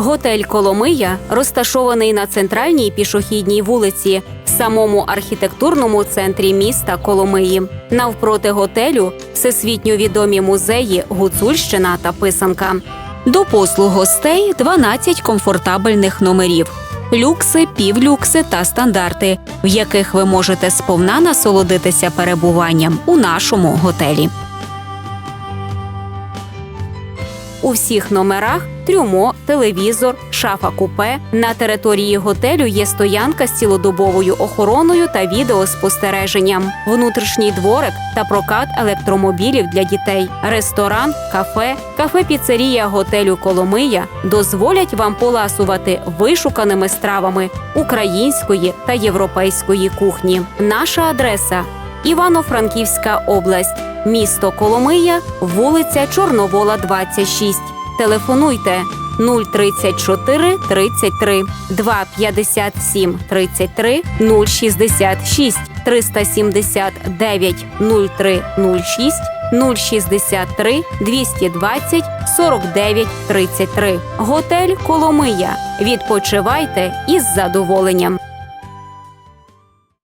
Готель Коломия розташований на центральній пішохідній вулиці, в самому архітектурному центрі міста Коломиї. Навпроти готелю всесвітньо відомі музеї Гуцульщина та Писанка. До послуг гостей 12 комфортабельних номерів. Люкси, півлюкси та стандарти, в яких ви можете сповна насолодитися перебуванням у нашому готелі. У всіх номерах трюмо, телевізор, шафа купе. На території готелю є стоянка з цілодобовою охороною та відеоспостереженням, внутрішній дворик та прокат електромобілів для дітей, ресторан, кафе, кафе-піцерія готелю Коломия дозволять вам поласувати вишуканими стравами української та європейської кухні. Наша адреса Івано-Франківська область, місто Коломия, вулиця Чорновола, 26. Телефонуйте 034 33 257 33 066 379 0306 063 220 49 33. Готель Коломия. Відпочивайте із задоволенням.